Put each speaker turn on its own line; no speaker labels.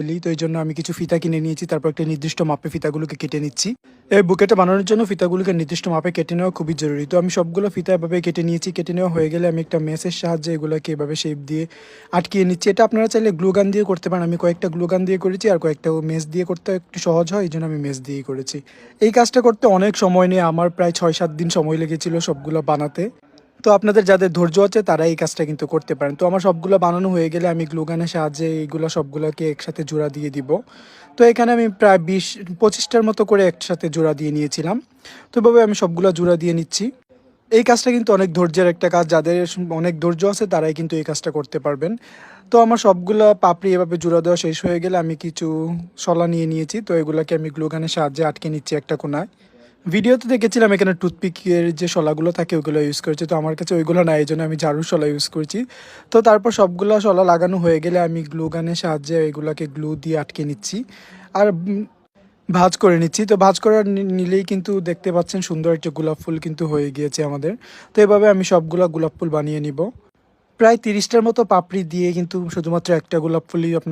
ফেলি তো এই জন্য আমি কিছু ফিতা কিনে নিয়েছি, তারপর একটা নির্দিষ্ট মাপে ফিতাগুলোকে কেটে নিচ্ছি। এই বুকেটা বানানোর জন্য ফিতাগুলোকে নির্দিষ্ট মাপে কেটে নেওয়া খুবই জরুরি। তো আমি সবগুলো ফিতা এভাবে কেটে নিয়েছি, কেটে নেওয়া হয়ে গেলে আমি একটা মেসের সাহায্যে এগুলোকে এভাবে শেপ দিয়ে আটকিয়ে নিচ্ছি। এটা আপনারা চাইলে গ্লুগান দিয়ে করতে পারেন। আমি কয়েকটা গ্লুগান দিয়ে করেছি আর কয়েকটা মেস দিয়ে করতে একটু সহজ হয়, এই জন্য আমি মেস দিয়েই করেছি। এই কাজটা করতে অনেক সময় নিয়ে। আমার প্রায় ছয় সাত দিন সময় লেগেছিল সবগুলো বানাতে। তো আপনাদের যাদের ধৈর্য আছে, তারা এই কাজটা কিন্তু করতে পারেন। তো আমার সবগুলো বানানো হয়ে গেলে আমি গ্লুগানের সাহায্যে এইগুলো সবগুলোকে একসাথে জোড়া দিয়ে দিব। তো এখানে আমি প্রায় বিশ, পঁচিশটার মতো করে একসাথে জোড়া দিয়ে নিয়েছিলাম। তো এভাবে আমি সবগুলো জোড়া দিয়ে নিচ্ছি। এই কাজটা কিন্তু অনেক ধৈর্যের একটা কাজ। যাদের অনেক ধৈর্য আছে, তারাই কিন্তু এই কাজটা করতে পারবেন। তো আমার সবগুলো পাপড়ি এভাবে জোড়া দেওয়া শেষ হয়ে গেলে আমি কিছু শলা নিয়ে নিয়েছি। তো এগুলোকে আমি গ্লুগানের সাহায্যে আটকে নিচ্ছি একটা কোনায়। ভিডিওতে দেখেছিলাম এখানে টুথপিকের যে শলাগুলো থাকে, ওগুলো ইউজ করেছি। তো আমার কাছে ওইগুলো নাই এই জন্য আমি ঝাড়ু শলা ইউজ করছি। তো তারপর সবগুলো শলা লাগানো হয়ে গেলে আমি গ্লু গানের সাহায্যে এগুলোকে গ্লু দিয়ে আটকে নিচ্ছি। আর ভাজ করে নিচ্ছি। তো ভাজ করার নি- নিলেই কিন্তু দেখতে পাচ্ছেন সুন্দর একটা গোলাপ ফুল কিন্তু হয়ে গিয়েছে আমাদের। তো এভাবে আমি সবগুলো গোলাপ ফুল বানিয়ে নিব। প্রায় তিরিশটার মতো পাপড়ি দিয়ে কিন্তু শুধুমাত্র একটা গোলাপ ফুলই